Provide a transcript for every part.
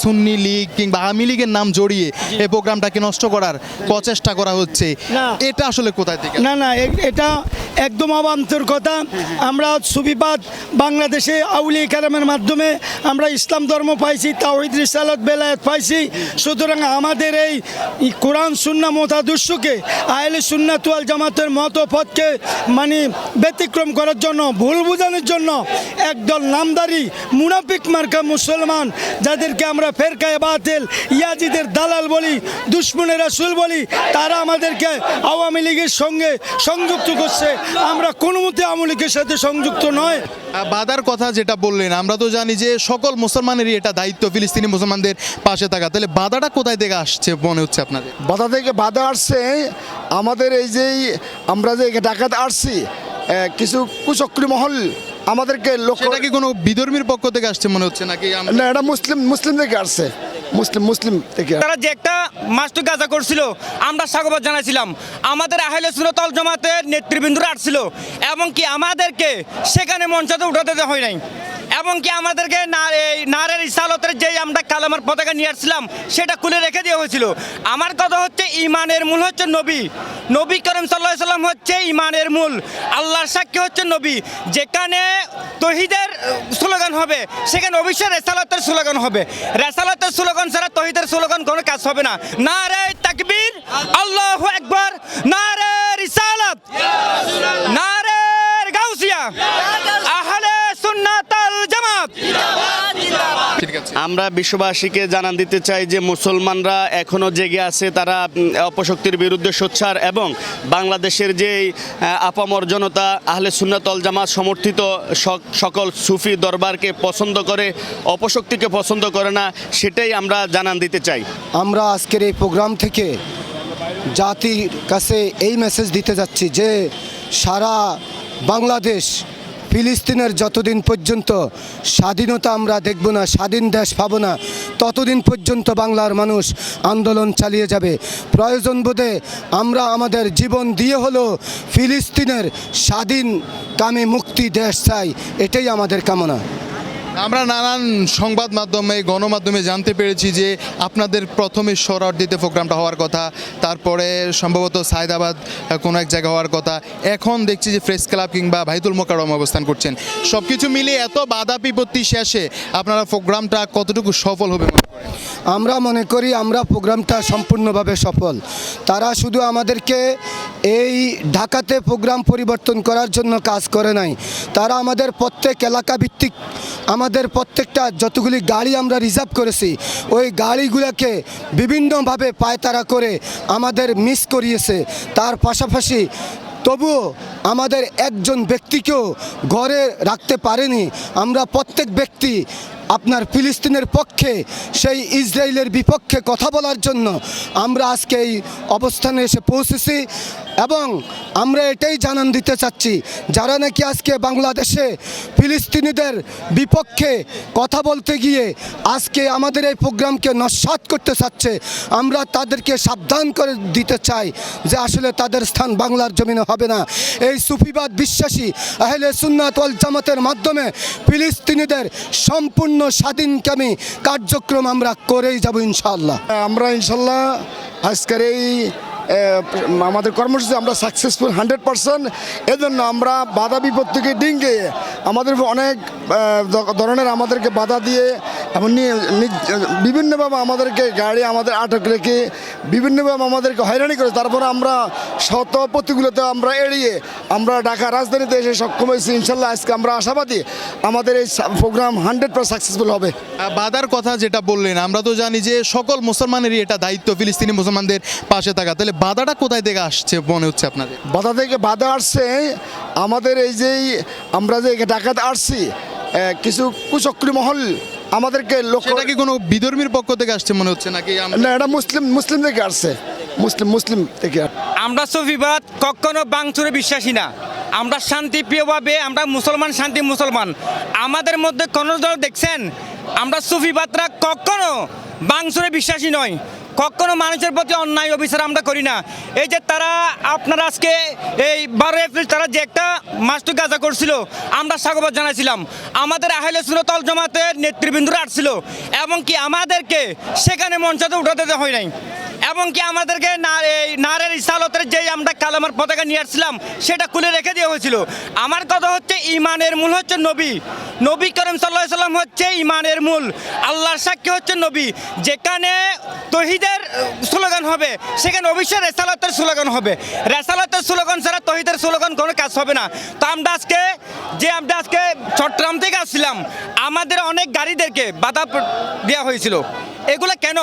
সুন্নি লীগ কিংবা আওয়ামী লীগের নাম জড়িয়ে এই প্রোগ্রামটাকে নষ্ট করার প্রচেষ্টা করা হচ্ছে। এটা আসলে কোথায় থেকে? না না এটা একদম অবান্তর কথা। আমরা সুবিবাদ বাংলাদেশে আউলি কালামের মাধ্যমে আমরা ইসলাম ধর্ম পাইছি তাওহিদ রিসালত বেলায়ত পাইছি। সুতরাং আমাদের এই কোরআন সুন্না মতাদর্শকে আহলে সুন্নাতুয়াল জামাতের মত পথকে মানে ব্যতিক্রম করার জন্য ভুল বোঝানোর জন্য একদল নামদারি মুনাফিক মার্কা মুসলমান যাদেরকে আমরা ফেরকায় বাতিল ইয়াজিদের দালাল বলি দুশ্মনের রাসুল বলি তারা আমাদেরকে আওয়ামী লীগের সঙ্গে সংযুক্ত করছে। আমরা কোনো মতে আওয়ামী লীগের সাথে সংযুক্ত নয়। বাধার কথা যেটা বললেন আমরা তো জানি যে সকল মুসলমানেরই এটা দায়িত্ব ফিলিস্তিনি মুসলমানদের পাশে থাকা। তাহলে বাধাটা কোথায় থেকে আসছে মনে হচ্ছে আপনাদের? বাধা থেকে বাধা আসছে আমাদের এই যে আমরা যে ডাকাত আসছি কিছু কুচক্রী মহল আমাদেরকে লক্ষ্য সেটা কি কোনো বিধর্মীর পক্ষ থেকে আসছে মনে হচ্ছে নাকি না এটা মুসলিম মুসলিম থেকে আসছে। মুসলিম মুসলিম থেকে তারা যে একটা মাস্টু গাজা করছিল আমরা স্বাগত জানাইছিলাম। আমাদের আহলে সুরতল জমাতের নেতৃবৃন্দরা আসছিল এবং কি আমাদেরকে সেখানে মঞ্চতে উঠাতে হয় নাই। এবং কি আমাদেরকে নারের ইসালতের যে আমরা কালামার পতাকা নিয়ে আসছিলাম সেটা খুলে রেখে দেওয়া হয়েছিল। আমার কথা হচ্ছে ইমানের মূল হচ্ছে নবী। নবী করিম সাল্লাহ সাল্লাম হচ্ছে ইমানের মূল। আল্লাহর সাক্ষী হচ্ছে নবী। যেখানে তহিদের স্লোগান হবে সেখানে অবশ্যই রেসালতের স্লোগান হবে। রেসালতের স্লোগান ছাড়া তহিদের স্লোগান কোনো কাজ হবে না। না রে তাকবীর আল্লাহ একবার না রে রিসালাত না রে গাউসিয়া আহলে সুন্নাতাল জামাত ঠিক আছে আমরা বিশ্ববাসীকে জানান দিতে চাই যে মুসলমানরা এখনও জেগে আছে তারা অপশক্তির বিরুদ্ধে সোচ্চার এবং বাংলাদেশের যে আপামর জনতা আহলে সুন্নাতল জামাত সমর্থিত সকল সুফি দরবারকে পছন্দ করে অপশক্তিকে পছন্দ করে না সেটাই আমরা জানান দিতে চাই। আমরা আজকের এই প্রোগ্রাম থেকে জাতির কাছে এই মেসেজ দিতে যাচ্ছি যে সারা বাংলাদেশ ফিলিস্তিনের যতদিন পর্যন্ত স্বাধীনতা আমরা দেখব না, স্বাধীন দেশ পাবো না, ততদিন পর্যন্ত বাংলার মানুষ আন্দোলন চালিয়ে যাবে। প্রয়োজন বোধে আমরা আমাদের জীবন দিয়ে হলো ফিলিস্তিনের স্বাধীন কামে মুক্তি দেশ চাই, এটাই আমাদের কামনা। আমরা নানান সংবাদ মাধ্যমে, গণমাধ্যমে জানতে পেরেছি যে আপনাদের প্রথমে শহরার্দিতে প্রোগ্রামটা হওয়ার কথা, তারপরে সম্ভবত সায়দাবাদ কোনো এক জায়গা হওয়ার কথা। এখন দেখছি যে প্রেস ক্লাব কিংবা ভাইতুল মোকারম অবস্থান করছেন। সব কিছু মিলিয়ে এত বাধা বিপত্তি শেষে আপনারা প্রোগ্রামটা কতটুকু সফল হবে আমরা মনে করি আমরা প্রোগ্রামটা সম্পূর্ণভাবে সফল। তারা শুধু আমাদেরকে এই ঢাকাতে প্রোগ্রাম পরিবর্তন করার জন্য কাজ করে নাই। তারা আমাদের প্রত্যেক এলাকা ভিত্তিক আমাদের প্রত্যেকটা যতগুলি গাড়ি আমরা রিজার্ভ করেছি, ওই গাড়িগুলোকে বিভিন্নভাবে পায়তারা করে আমাদের মিস করিয়েছে। তার পাশাপাশি তবুও আমাদের একজন ব্যক্তিকেও ঘরে রাখতে পারেনি। আমরা প্রত্যেক ব্যক্তি আপনার ফিলিস্তিনের পক্ষে, সেই ইসরায়েলের বিপক্ষে কথা বলার জন্য আমরা আজকে এই অবস্থানে এসে পৌঁছেছি এবং আমরা এটাই জানান দিতে চাচ্ছি, যারা নাকি আজকে বাংলাদেশে ফিলিস্তিনিদের বিপক্ষে কথা বলতে গিয়ে আজকে আমাদের এই প্রোগ্রামকে নস্বাত করতে চাচ্ছে, আমরা তাদেরকে সাবধান করে দিতে চাই যে আসলে তাদের স্থান বাংলার জমিনে হবে না। এই সুফিবাদ বিশ্বাসী আহলে সুন্নাত জামাতের মাধ্যমে ফিলিস্তিনিদের সম্পূর্ণ স্বাধীনকামী কার্যক্রম আমরা করেই যাব ইনশাল্লাহ আমরা ইনশাল্লাহ আজকের এই আমাদের কর্মসূচি আমরা সাকসেসফুল হান্ড্রেড পার্সেন্ট এজন্য আমরা বাধা বিপত্তিকে ডিঙ্গে আমাদের অনেক ধরনের আমাদেরকে বাধা দিয়ে এবং বিভিন্নভাবে আমাদেরকে গাড়ি আমাদের আটক রেখে বিভিন্নভাবে আমাদেরকে হয়রানি করে তারপরে আমরা শত প্রতিকূলতা আমরা এড়িয়ে আমরা ঢাকা রাজধানীতে এসে সক্ষম হয়েছি। ইনশাল্লাহ আজকে আমরা আশাবাদী আমাদের এই প্রোগ্রাম হান্ড্রেড পার্সেন্ট সাকসেসফুল হবে। বাধার কথা যেটা বললেন, আমরা তো জানি যে সকল মুসলমানেরই এটা দায়িত্ব, ফিলিস্তিনি মুসলমানদের পাশে থাকা। তাহলে বাধাটা কোথায় থেকে আসছে মনে হচ্ছে আপনাদের? বাধা থেকে বাধা আসছে আমাদের এই যে আমরা যে ঢাকাতে আসছি কিছু কুচক্রী মহল আমাদেরকে লক্ষ্য সেটা কি কোনো বিধর্মীর পক্ষ থেকে আসছে মনে হচ্ছে নাকি না এটা মুসলিম মুসলিম থেকে আসছে। মুসলিম মুসলিম থেকে আমরা সফিবাদ কখনো বাংচুরে বিশ্বাসী না। আমরা শান্তিপ্রিয়ভাবে আমরা মুসলমান শান্তি মুসলমান। আমাদের মধ্যে কোনো দল দেখছেন? আমরা সুফিবাদরা কখনো বাংসুরে বিশ্বাসী নয়। কখনো মানুষের প্রতি অন্যায়, অবিচার আমরা করি না। এই যে তারা আপনারা আজকে এই বারো এপ্রিল তারা যে একটা মাস্টু গাজা করছিল, আমরা স্বাগত জানাইছিলাম। আমাদের আহলে সুনতল জমাতের নেতৃবৃন্দরা আসছিল, এবং কি আমাদেরকে সেখানে মঞ্চাতে উঠাতে হয় নাই। এবং কি আমাদেরকে নারের ইসালতের যেই আমরা কালামার পতাকা নিয়ে আসছিলাম, সেটা খুলে রেখে দেওয়া হয়েছিল। আমার কথা হচ্ছে, ইমানের মূল হচ্ছে নবী। নবী করিম সাল্লাহ সাল্লাম হচ্ছে ইমানের মূল। আল্লাহর সাক্ষী হচ্ছে নবী। যেখানে তহিদের স্লোগান হবে, সেখানে অবশ্যই রেসালতের স্লোগান হবে। রেসালতের স্লোগান ছাড়া তহিদের স্লোগান কোনো কাজ হবে না। তো আমরা আজকে, যে আমরা আজকে চট্টগ্রাম থেকে আসছিলাম, আমাদের অনেক গাড়িদেরকে বাধা দেওয়া হয়েছিল। এগুলো কেন?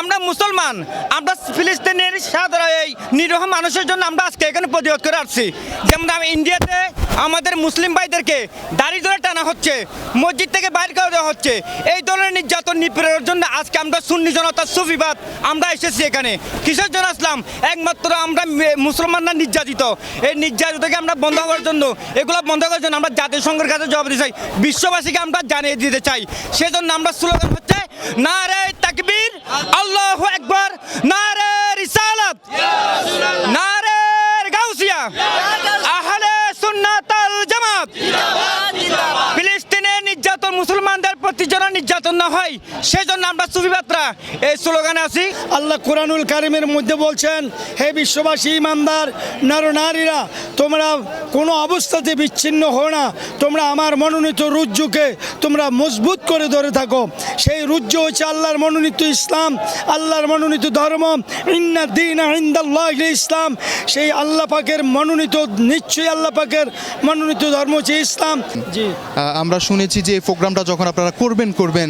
আমরা মুসলমান, আমরা ফিলিস্তিনের সাধারণ এই নিরহ মানুষের জন্য আমরা আজকে এখানে প্রতিবাদ করে আসছি। যেমন আমি ইন্ডিয়াতে আমাদের মুসলিম ভাইদেরকে দাড়ি ধরে টানা হচ্ছে, মসজিদ থেকে বাইর করে দেওয়া হচ্ছে। এই ধরনের নির্যাতন নিপীড়নের জন্য আজকে আমরা সুন্নি জনতা সুফিবাদ, আমরা এসেছি এখানে। কিসের জন্য আসলাম? একমাত্র আমরা মুসলমানরা নির্যাতিত। এই নির্যাতিতকে আমরা বন্ধ করার জন্য, এগুলো বন্ধ করার জন্য আমরা জাতিসংঘের কাছে জবাব দিতে চাই, বিশ্ববাসীকে আমরা জানিয়ে দিতে চাই। সেজন্য আমরা স্লোগান নারে তাকবীর আল্লাহ একবার নারে রিসালাত নারে গাউসিয়া আহলে সুন্নাতাল জামাত ফিলিস্তিনের নির্যাতন মুসলমানদের প্রতি যেন নির্যাতন না হয় সেজন্য আমরা সুফিবাত্রা এই স্লোগানে আছি। আল্লাহ কোরআনুল কারিমের মধ্যে বলছেন হে বিশ্ববাসী ইমানদার নর নারীরা তোমরা কোনো অবস্থাতে বিচ্ছিন্ন হো না। তোমরা আমার মনোনীত রুজ্জুকে তোমরা মজবুত করে ধরে থাকো। সেই রুজ্জু হচ্ছে আল্লাহর মনোনীত ইসলাম আল্লাহর মনোনীত ধর্ম। ইন্না দিন ইন্দাল্লাহ ইসলাম। সেই আল্লাহ পাকের মনোনীত নিশ্চয়ই আল্লাহ পাকের মনোনীত ধর্ম হচ্ছে ইসলাম। আমরা শুনেছি যে এই প্রোগ্রামটা যখন আপনারা করবেন করবেন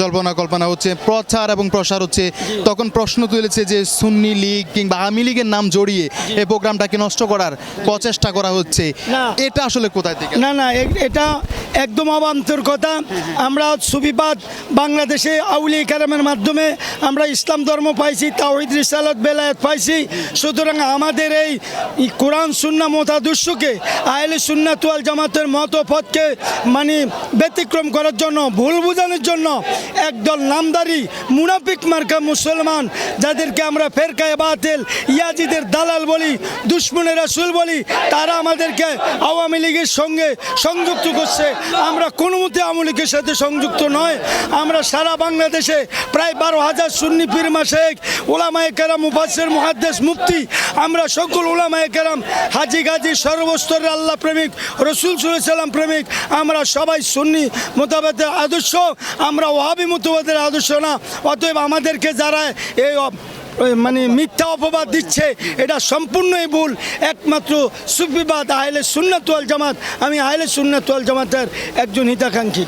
জল্পনা কল্পনা হচ্ছে প্রচার এবং প্রসার হচ্ছে। তখন প্রশ্ন তুলেছে যে সুন্নি লীগ কিংবা আওয়ামী লীগের নাম জড়িয়ে এই প্রোগ্রামটাকে নষ্ট করার প্রচেষ্টা করা হচ্ছে। এটা আসলে কোথায় থেকে? না না এটা একদম অবান্তর কথা। আমরা সুবিবাদ বাংলাদেশে আউলি কারামের মাধ্যমে আমরা ইসলাম ধর্ম পাইছি তাওহিদ রিসালত বেলায়েত পাইছি। সুতরাং আমাদের এই কোরআন সুন্না মতাদর্শকে আহলে সুন্নাতুয়াল জামাতের মত পথকে মানে ব্যতিক্রম করার জন্য ভুল বোঝানোর জন্য একদল নামদারি মুনাফিক মার্কা মুসলমান, যাদেরকে আমরা ফেরকায় বাতিল, ইয়াজিদের দালাল বলি, দুশ্মনের রাসুল বলি, তারা আমাদেরকে আওয়ামী লীগের সঙ্গে সংযুক্ত করছে। আমরা কোনো মতে আওয়ামী লীগের সাথে সংযুক্ত নয়। আমরা সারা বাংলাদেশে প্রায় বারো হাজার সুন্নি পীরমা শেখ ওলামায়ে কেরাম মুফাসের মুহাদ্দেস, মুফতি। আমরা সকল ওলামায়ে কেরাম, হাজি গাজী, সর্বস্তরের আল্লাহ প্রেমিক, রসুল সাল্লাম প্রেমিক। আমরা সবাই সুন্নি মোতাবেদের আদর্শ। আমরা ওহাবি মোতাবেদের আদর্শ না, অতএব আমাদেরকে যারা এই মানে মিথ্যা অপবাদ দিচ্ছে, এটা সম্পূর্ণই ভুল। একমাত্র সুফিবাদ আহলে সুন্নাতুয়াল জামাত। আমি আহলে সুন্নাতুয়াল জামাতের একজন হিতাকাঙ্ক্ষী।